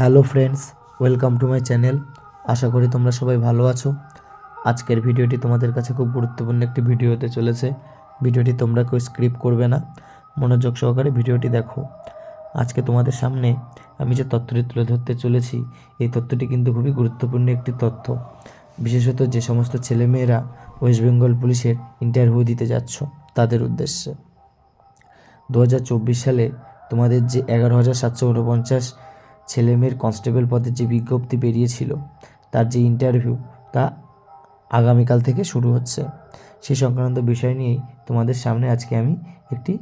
Hello friends, welcome to my channel. আশা করি তোমরা সবাই ভালো আছো। আজকের ভিডিওটি তোমাদের কাছে খুব গুরুত্বপূর্ণ একটি ভিডিও হতে চলেছে। ভিডিওটি তোমরা কেউ স্ক্রিপ্ট করবে না। মনোযোগ সহকারে ভিডিওটি দেখো। আজকে তোমাদের সামনে আমি যে তথ্যটি তুলে ধরতে চলেছি, এই তথ্যটি কিন্তু খুবই গুরুত্বপূর্ণ একটি তথ্য। বিশেষত যে সমস্ত ছেলেমেয়েরা ওয়েস্ট বেঙ্গল পুলিশের ইন্টারভিউ দিতে যাচ্ছ, তাদের উদ্দেশ্যে। দু হাজার চব্বিশ সালে তোমাদের যে এগারো হাজার সাতশো উনপঞ্চাশ ছেলেমেয়ের কনস্টেবল পদের যে বিজ্ঞপ্তি বেরিয়েছিল, তার যে ইন্টারভিউ, তা আগামীকাল থেকে শুরু হচ্ছে। সেই সংক্রান্ত বিষয় নিয়েই তোমাদের সামনে আজকে আমি একটি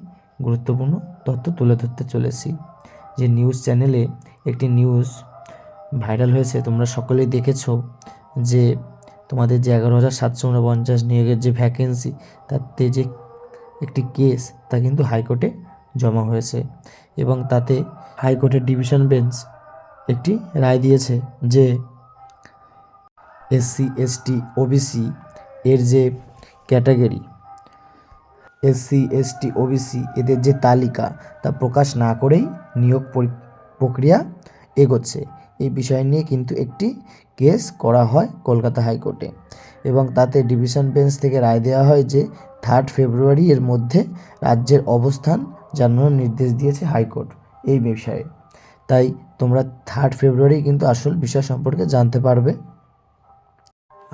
গুরুত্বপূর্ণ তথ্য তুলে ধরতে চলেছি। যে নিউজ চ্যানেলে একটি নিউজ ভাইরাল হয়েছে, তোমরা সকলেই দেখেছ যে তোমাদের যে এগারো হাজার সাতশো উনপঞ্চাশ নিয়োগের যে ভ্যাকেন্সি তাতে যে একটি কেস তা কিন্তু হাইকোর্টে জমা হয়েছে। এবং তাতে হাইকোর্টের ডিভিশন বেঞ্চ একটি রায় দিয়েছে যে এসসি, এসটি, ওবিসি এর যে ক্যাটাগরি, এসসি, এসটি, ওবিসি এদের যে তালিকা তা প্রকাশ না করেই নিয়োগ পরি- প্রক্রিয়া এগোচ্ছে। এই বিষয় নিয়ে কিন্তু একটি কেস করা হয় কলকাতা হাইকোর্টে এবং তাতে ডিভিশন বেঞ্চ থেকে রায় দেওয়া হয় যে থার্ড ফেব্রুয়ারি এর মধ্যে রাজ্যের অবস্থান জানানোর নির্দেশ দিয়েছে হাইকোর্ট। এই বিষয়ে তাই তোমরা থার্ড ফেব্রুয়ারি কিন্তু আসল বিষয় সম্পর্কে জানতে পারবে।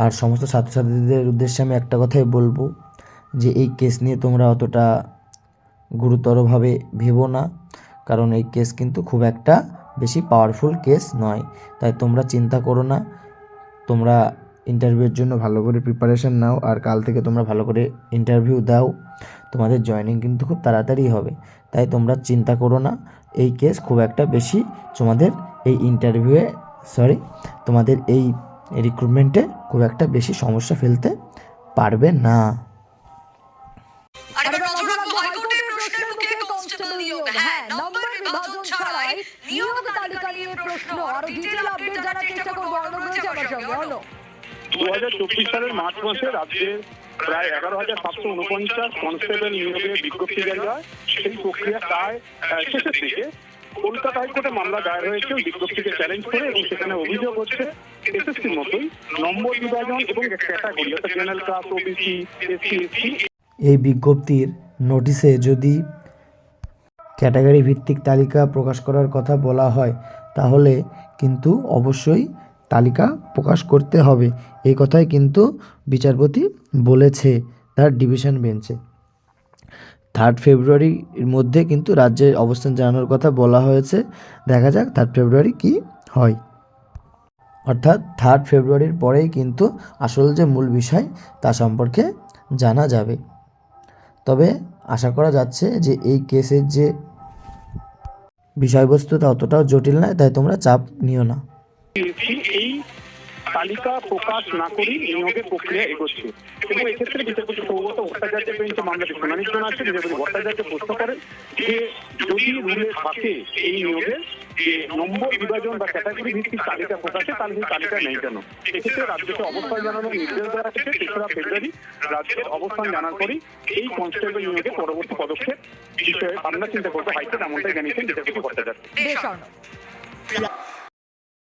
আর সমস্ত ছাত্রছাত্রীদের উদ্দেশ্যে আমি একটা কথাই বলব যে এই কেস নিয়ে তোমরা অতটা গুরুতরভাবে ভেবো না, কারণ এই কেস কিন্তু খুব একটা বেশি পাওয়ারফুল কেস নয়। তাই তোমরা চিন্তা করো না, তোমরা ইন্টারভিউর জন্য ভালো করে প্রিপারেশন নাও আর কাল থেকে তোমরা ভালো করে ইন্টারভিউ দাও। তোমাদের জয়েনিং কিন্তু খুব তাড়াতাড়ি হবে। তাই তোমরা চিন্তা করো না, এই কেস খুব একটা বেশি তোমাদের এই ইন্টারভিউয়ে সরি তোমাদের এই রিক্রুটমেন্টে খুব একটা বেশি সমস্যা ফেলতে পারবে না। হ্যাঁ নিয়োগ তালিকা নিয়ে প্রশ্ন। আরও ডিটেল আপডেট জানার চেষ্টা করব। অর্ণব দু হাজার চব্বিশ সালের মার্চ প্রায় এগারো হাজার বিজ্ঞপ্তি কলকাতা হাইকোর্টে মামলা দায়ের হয়েছে বিজ্ঞপ্তিকে চ্যালেঞ্জ করে এবং সেখানে অভিযোগ হচ্ছে এসএসসির মতোই নম্বর বিভাজন এবং ক্যাটাগরি অর্থাৎ জেনারেল ওবিসি এসসি এই বিজ্ঞপ্তির নোটিশে যদি ক্যাটাগরি ভিত্তিক তালিকা প্রকাশ করার কথা বলা হয়, তাহলে কিন্তু অবশ্যই তালিকা প্রকাশ করতে হবে। এই কথাই কিন্তু বিচারপতি বলেছে তার ডিভিশন বেঞ্চে। থার্ড ফেব্রুয়ারির মধ্যে কিন্তু রাজ্যের অবস্থান জানানোর কথা বলা হয়েছে। দেখা যাক থার্ড ফেব্রুয়ারি কি হয়। অর্থাৎ থার্ড ফেব্রুয়ারির পরেই কিন্তু আসল যে মূল বিষয় তা সম্পর্কে জানা যাবে। তবে আশা করা যাচ্ছে যে এই কেসের যে বিষয়বস্তু তা অতটাও জটিল নয়, তাই তোমরা চাপ নিও না। এই তালিকা প্রকাশ না করেই নিয়োগের প্রক্রিয়া এগোচ্ছে। এবং এক্ষেত্রে বিচারপতি সৌগত ভট্টাচার্যের বেঞ্চে মামলাটি শুনানির জন্য আছে, বিচারপতি ভট্টাচার্য প্রশ্ন করেন যে যদি রুলে থাকে এই নিয়োগের যে নম্বর বিভাজন বা ক্যাটাগরি ভিত্তিক তালিকা প্রকাশে, তাহলে সেই তালিকা নেই কেন? এক্ষেত্রে রাজ্যকে অবস্থান জানানোর নির্দেশ দেওয়া হয়েছে তেসরা ফেব্রুয়ারি রাজ্যের অবস্থান জানার পরেই এই কনস্টেবল নিয়োগে পরবর্তী পদক্ষেপ বিষয়ে আমরা চিন্তা করব। হাইকোর্ট এমনটাই জানিয়েছেন বিচারপতি ভট্টাচার্য।